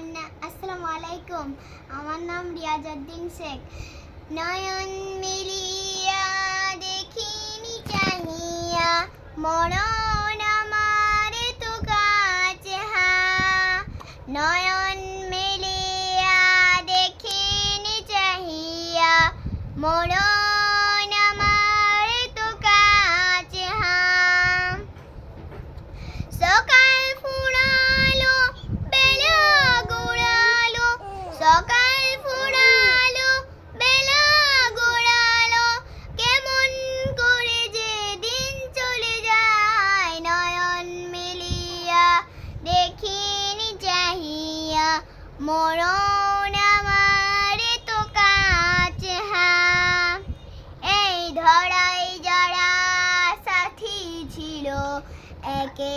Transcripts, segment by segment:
আমার আসসালামু আলাইকুম আমার নাম শেখ নয়ন মিলিয়া দেখিনি চাহিয়া মরণ আমার তো হা নয়ন মিলিয়া দেখিনি চাহিয়া মরণ মরণ আমার তো কাছে হা। এই ধরাই যারা সাথী ছিল একে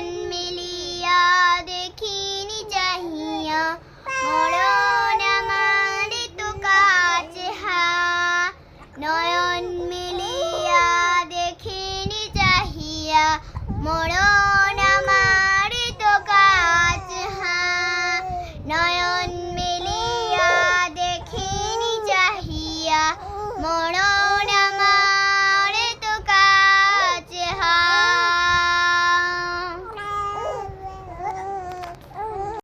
কান মিলিয়া দেখিনি চাহিয়া মরণ আমার তো কাছে হা নয়ন মিলিয়া দেখিনি চাহিয়া মরণ